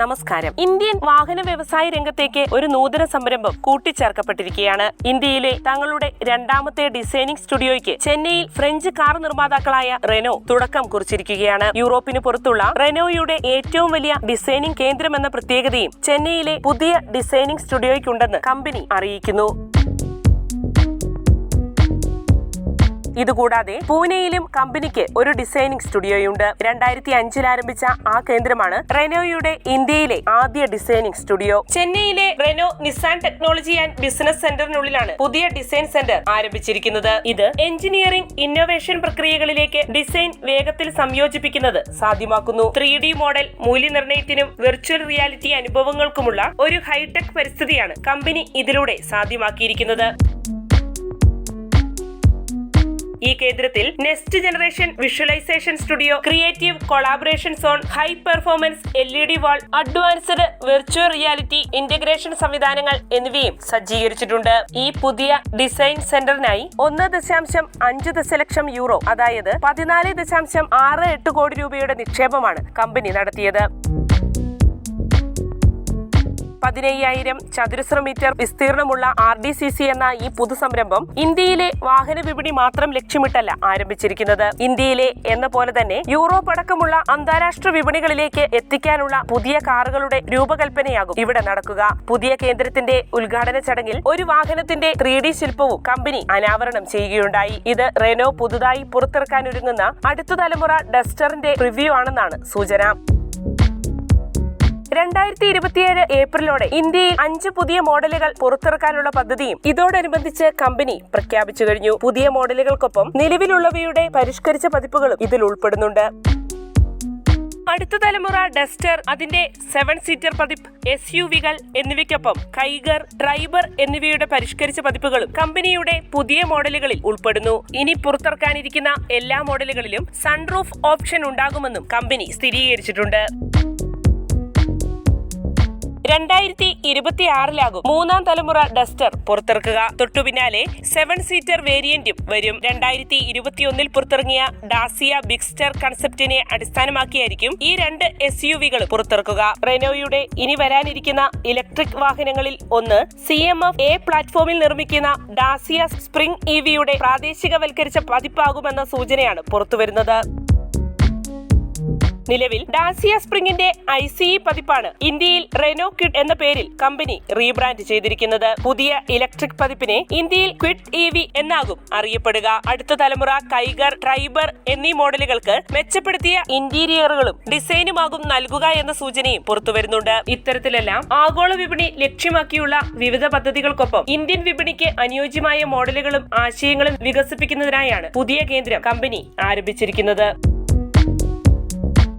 നമസ്കാരം. ഇന്ത്യൻ വാഹന വ്യവസായ രംഗത്തേക്ക് ഒരു നൂതന സംരംഭം കൂട്ടിച്ചേർക്കപ്പെട്ടിരിക്കുകയാണ്. ഇന്ത്യയിലെ തങ്ങളുടെ രണ്ടാമത്തെ ഡിസൈനിംഗ് സ്റ്റുഡിയോയ്ക്ക് ചെന്നൈയിൽ ഫ്രഞ്ച് കാർ നിർമ്മാതാക്കളായ റെനോ തുടക്കം കുറിച്ചിരിക്കുകയാണ്. യൂറോപ്പിന് പുറത്തുള്ള റെനോയുടെ ഏറ്റവും വലിയ ഡിസൈനിംഗ് കേന്ദ്രമെന്ന പ്രത്യേകതയും ചെന്നൈയിലെ പുതിയ ഡിസൈനിംഗ് സ്റ്റുഡിയോയ്ക്കുണ്ടെന്ന് കമ്പനി അറിയിക്കുന്നു. ഇതുകൂടാതെ പൂനെയിലും കമ്പനിക്ക് ഒരു ഡിസൈനിംഗ് സ്റ്റുഡിയോയുണ്ട്. രണ്ടായിരത്തി അഞ്ചിൽ ആരംഭിച്ച ആ കേന്ദ്രമാണ് റെനോയുടെ ഇന്ത്യയിലെ ആദ്യ ഡിസൈനിംഗ് സ്റ്റുഡിയോ. ചെന്നൈയിലെ Renault Nissan technology and business സെന്ററിനുള്ളിലാണ് പുതിയ ഡിസൈൻ സെന്റർ ആരംഭിച്ചിരിക്കുന്നത്. ഇത് എഞ്ചിനീയറിംഗ് ഇന്നോവേഷൻ പ്രക്രിയകളിലേക്ക് ഡിസൈൻ വേഗത്തിൽ സംയോജിപ്പിക്കുന്നത് സാധ്യമാക്കുന്നു. ത്രീ ഡി മോഡൽ മൂല്യനിർണയത്തിനും വെർച്വൽ റിയാലിറ്റി അനുഭവങ്ങൾക്കുമുള്ള ഒരു ഹൈടെക് പരിസ്ഥിതിയാണ് കമ്പനി ഇതിലൂടെ സാധ്യമാക്കിയിരിക്കുന്നത്. ഈ കേന്ദ്രത്തിൽ next generation visualisation studio creative collaboration zone high performance L E D wall advanced virtual reality integration സംവിധാനങ്ങൾ എന്നിവയും സജ്ജീകരിച്ചിട്ടുണ്ട്. ഈ പുതിയ ഡിസൈൻ സെന്ററിനായി ഒന്ന് ദശാംശം അഞ്ച് ദശലക്ഷം യൂറോ അതായത് പതിനാല് ദശാംശം ആറ് എട്ട് കോടി രൂപയുടെ നിക്ഷേപമാണ് കമ്പനി നടത്തിയത്. പതിനയ്യായിരം ചതുരശ്ര മീറ്റർ വിസ്തീർണമുള്ള ആർ ഡി സി സി എന്ന ഈ പുതുസംരംഭം ഇന്ത്യയിലെ വാഹന വിപണി മാത്രം ലക്ഷ്യമിട്ടല്ല ആരംഭിച്ചിരിക്കുന്നത്. ഇന്ത്യയിലെ എന്ന പോലെ തന്നെ യൂറോപ്പ് അടക്കമുള്ള അന്താരാഷ്ട്ര വിപണികളിലേക്ക് എത്തിക്കാനുള്ള പുതിയ കാറുകളുടെ രൂപകൽപ്പനയാകും ഇവിടെ നടക്കുക. പുതിയ കേന്ദ്രത്തിന്റെ ഉദ്ഘാടന ചടങ്ങിൽ ഒരു വാഹനത്തിന്റെ ത്രീ ഡി ശില്പവും കമ്പനി അനാവരണം ചെയ്യുകയുണ്ടായി. ഇത് റെനോ പുതുതായി പുറത്തിറക്കാനൊരുങ്ങുന്ന അടുത്ത തലമുറ ഡസ്റ്ററിന്റെ റിവ്യൂ ആണെന്നാണ് സൂചന. രണ്ടായിരത്തി ഇരുപത്തിയേഴ് ഏപ്രിലോടെ ഇന്ത്യയിൽ അഞ്ച് പുതിയ മോഡലുകൾ പുറത്തിറക്കാനുള്ള പദ്ധതിയും ഇതോടനുബന്ധിച്ച് കമ്പനി പ്രഖ്യാപിച്ചു കഴിഞ്ഞു. പുതിയ മോഡലുകൾക്കൊപ്പം നിലവിലുള്ളവയുടെ പരിഷ്കരിച്ച പതിപ്പുകളും ഇതിൽ ഉൾപ്പെടുന്നുണ്ട്. അടുത്ത തലമുറ ഡസ്റ്റർ അതിന്റെ സെവൻ സീറ്റർ പതിപ്പ് എസ് യു വികൾ എന്നിവയ്ക്കൊപ്പം കൈഗർ ഡ്രൈവർ എന്നിവയുടെ പരിഷ്കരിച്ച പതിപ്പുകളും കമ്പനിയുടെ പുതിയ മോഡലുകളിൽ ഉൾപ്പെടുന്നു. ഇനി പുറത്തിറക്കാനിരിക്കുന്ന എല്ലാ മോഡലുകളിലും സൺറൂഫ് ഓപ്ഷൻ ഉണ്ടാകുമെന്നും കമ്പനി സ്ഥിരീകരിച്ചിട്ടുണ്ട്. രണ്ടായിരത്തി ഇരുപത്തി ആറിലാകും മൂന്നാം തലമുറ ഡസ്റ്റർ പുറത്തിറക്കുക. തൊട്ടു പിന്നാലെ സെവൻ സീറ്റർ വേരിയന്റും വരും. രണ്ടായിരത്തി ഇരുപത്തിയൊന്നിൽ പുറത്തിറങ്ങിയ ഡാസിയ ബിഗ്സ്റ്റർ കൺസെപ്റ്റിനെ അടിസ്ഥാനമാക്കിയായിരിക്കും ഈ രണ്ട് എസ് യു വികൾ പുറത്തിറക്കുക. റെനോയുടെ ഇനി വരാനിരിക്കുന്ന ഇലക്ട്രിക് വാഹനങ്ങളിൽ ഒന്ന് സി എം എഫ് എ പ്ലാറ്റ്ഫോമിൽ നിർമ്മിക്കുന്ന ഡാസിയ സ്പ്രിംഗ് ഇ വിയുടെ പ്രാദേശികവൽക്കരിച്ച പതിപ്പാകുമെന്ന സൂചനയാണ് പുറത്തുവരുന്നത്. നിലവിൽ ഡാസിയ സ്പ്രിംഗിന്റെ ഐ സി ഇ പതിപ്പാണ് ഇന്ത്യയിൽ റെനോ കിഡ് എന്ന പേരിൽ കമ്പനി റീബ്രാൻഡ് ചെയ്തിരിക്കുന്നത്. പുതിയ ഇലക്ട്രിക് പതിപ്പിനെ ഇന്ത്യയിൽ ക്വിഡ് ഇ വി എന്നാകും അറിയപ്പെടുക. അടുത്ത തലമുറ കൈഗർ ട്രൈബർ എന്നീ മോഡലുകൾക്ക് മെച്ചപ്പെടുത്തിയ ഇന്റീരിയറുകളും ഡിസൈനുമാകും നൽകുക എന്ന സൂചനയും പുറത്തുവരുന്നുണ്ട്. ഇത്തരത്തിലെല്ലാം ആഗോള വിപണി ലക്ഷ്യമാക്കിയുള്ള വിവിധ പദ്ധതികൾക്കൊപ്പം ഇന്ത്യൻ വിപണിക്ക് അനുയോജ്യമായ മോഡലുകളും ആശയങ്ങളും വികസിപ്പിക്കുന്നതിനായാണ് പുതിയ കേന്ദ്രം കമ്പനി ആരംഭിച്ചിരിക്കുന്നത്.